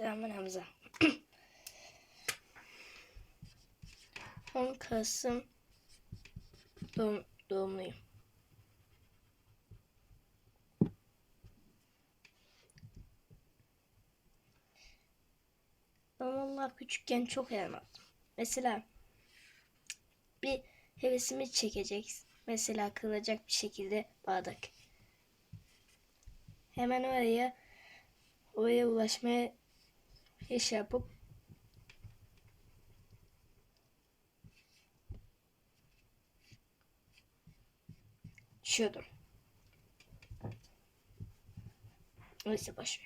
Selam ben Hamza. 10 Kasım doğum, doğumluyum. Ben vallahi küçükken çok yaramazdım. Mesela bir hevesimi çekecek. Mesela kırılacak bir şekilde bardak. Hemen oraya oraya ulaşmaya iş yapıp düşüyordum. Neyse boş.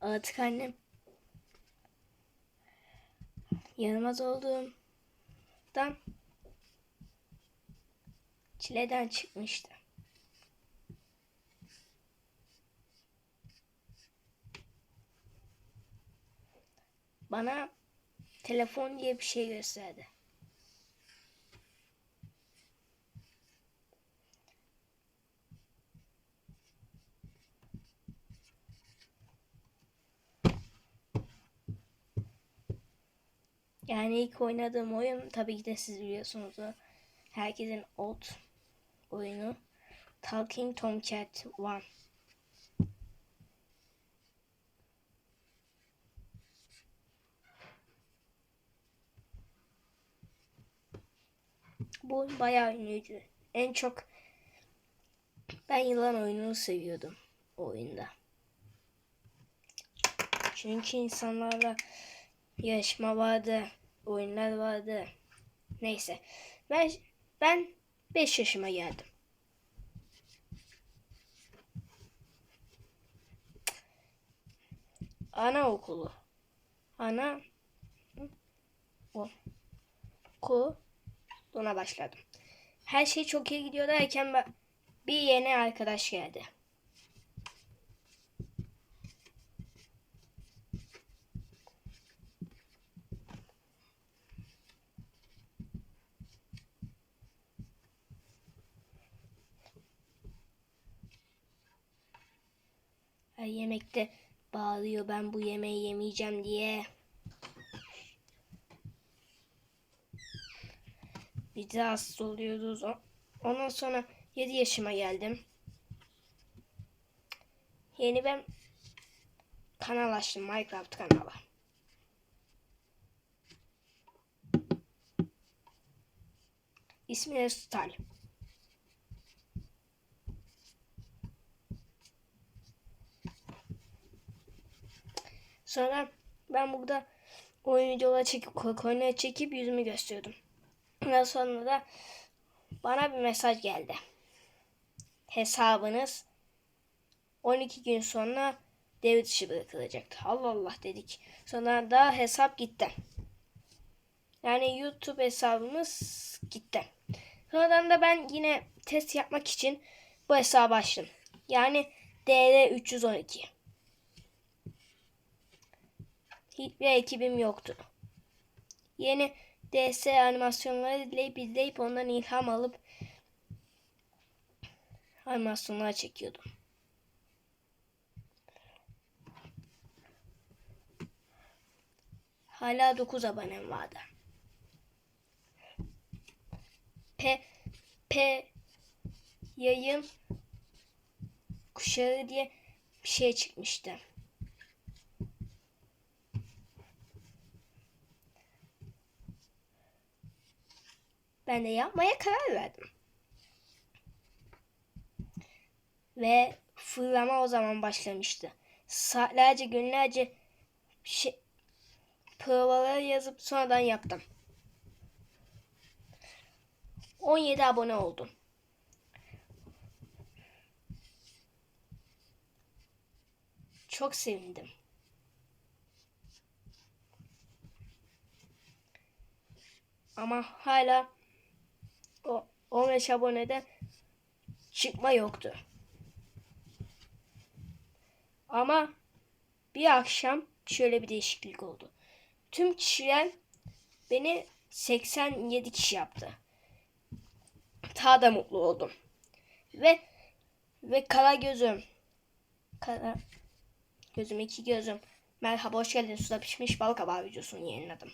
Artık annem yanılmaz olduğumdan çileden çıkmıştı. Bana telefon diye bir şey gösterdi. Yani ilk oynadığım oyun tabii ki de siz biliyorsunuz o herkesin old oyunu Talking Tomcat 1. Bu oyun bayağı ünlüydü. En çok ben yılan oyununu seviyordum o oyunda. Çünkü insanlarla yarışma vardı, oyunlar vardı. Neyse. Ben ben 5 yaşıma geldim. Anaokulu. Ana o okuluna başladım. Her şey çok iyi gidiyor derken bir yeni arkadaş geldi. Yemekte bağırıyor ben bu yemeği yemeyeceğim diye. Bir de hasta oluyoruz. Ondan sonra 7 yaşıma geldim. Yeni ben kanal açtım. Minecraft kanalı. İsmi de Stal. Sonra ben burada oyun videoları çekip konuya çekip yüzümü gösteriyordum. Ondan sonra da bana bir mesaj geldi. Hesabınız 12 gün sonra devre dışı bırakılacaktı. Allah Allah dedik. Sonra da hesap gitti. Yani YouTube hesabımız gitti. Sonradan da ben yine test yapmak için bu hesabı açtım. Yani DR 312. Hiçbir ekibim yoktu. Yeni DS animasyonları izleyip izleyip ondan ilham alıp animasyonlar çekiyordum. Hala 9 abonem vardı. P P yayın kuşağı diye bir şey çıkmıştı. Ben de yapmaya karar verdim. Ve fırlama o zaman başlamıştı. Saatlerce günlerce şey, provaları yazıp sonradan yaptım. 17 abone oldum. Çok sevindim. Ama hala o 15 abonede çıkma yoktu. Ama bir akşam şöyle bir değişiklik oldu. Tüm kişiler beni 87 kişi yaptı. Daha da mutlu oldum. Ve ve kara gözüm kara Gözüm iki gözüm. Merhaba hoş geldin suda pişmiş bal kabağı videosunu yayınladım.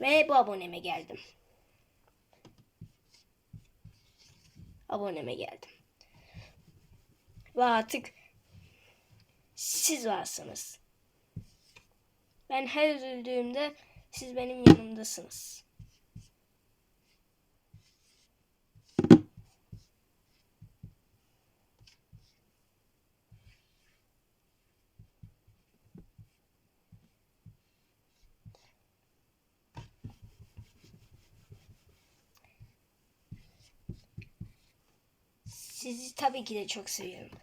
Ve bu aboneme geldim. Aboneme geldim. Ve artık siz varsınız. Ben her üzüldüğümde siz benim yanımdasınız. Sizi tabii ki de çok seviyorum.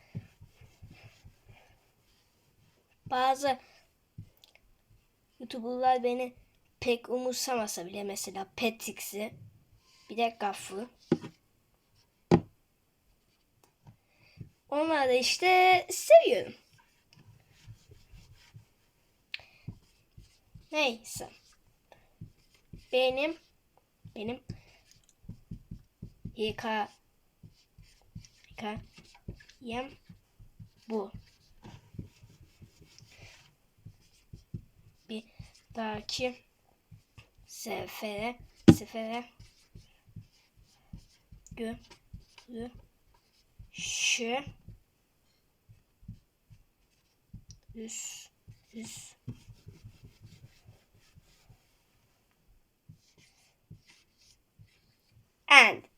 Bazı YouTuber'lar beni pek umursamasa bile mesela Petix'i bir de Gaff'ı Onları da işte seviyorum. Neyse. Benim benim YK yem bu. Bir dahaki sefere sefere görüşü. Üst üst and